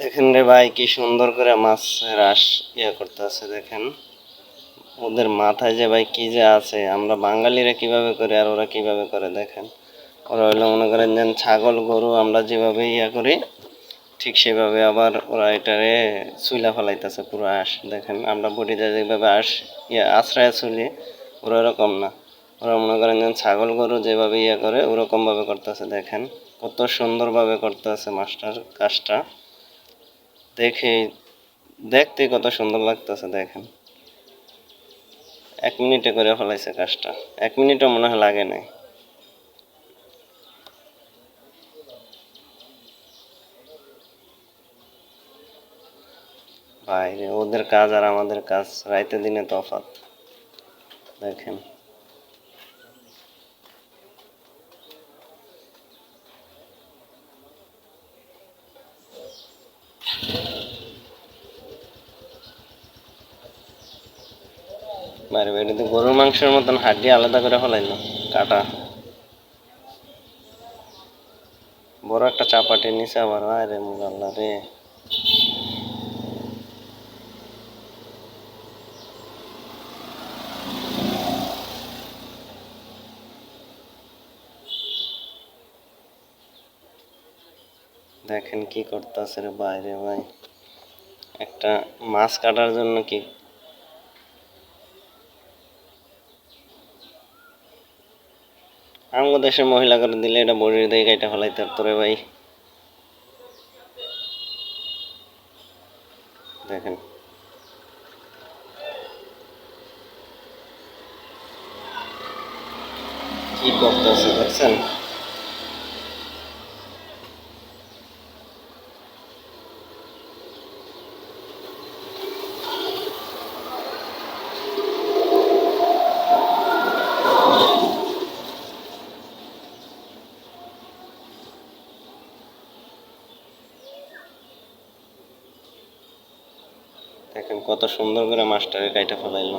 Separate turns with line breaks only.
দেখেন রে ভাই, কি সুন্দর করে মাছ রাস ইয়া করতে আছে দেখেন। ওদের মাথায় যে ভাই কি যে আছে, আমরা বাঙালিরা কীভাবে করে আর ওরা কীভাবে করে, দেখেন। ওরা হইল মনে করেন যেন ছাগল, গরু, আমরা যেভাবে ইয়া করি, ঠিক সেভাবে আবার ওরা এটারে চুইলা ফেলাইতেছে পুরো আঁশ, দেখেন। আমরা বডিতে যেভাবে আঁশ ইয়া, আশ্রয় চুলি ওরা এরকম না। ওরা মনে করেন যেন ছাগল, গরু যেভাবে ইয়া করে, ওরকমভাবে করতেছে, দেখেন। কত সুন্দরভাবে করতেছে মাস্টার কাজটা। দেখে, দেখতে কত সুন্দর লাগতেছে, দেখেন। এক মিনিটে করে ফেলাইছে কাজটা। এক মিনিটও মনে হয় লাগে নাই। বাইরে ওদের কাজ আর আমাদের কাজ, রাইতে দিনে তফাৎ। দেখেন। বাইরে বাইরে তো গরুর মাংসের মতন হাড্ডি আলাদা করে ফেলাইলো, কাটা। বড় একটা চাপাটি নিচে আবার, আরে মুগাল্লা রে। দেখেন কি করতেছে রে বাইরে ভাই। একটা মাছ কাটার জন্য কি দেশের মহিলা করে দিলে এটা বড়ির দিয়ে গাইটা ফেলাইতে তোরে ভাই। দেখেন। কি করতেছে, দেখছেন? দেখেন কত সুন্দর করে মাস্টারের কাইটা ফেলাইলো।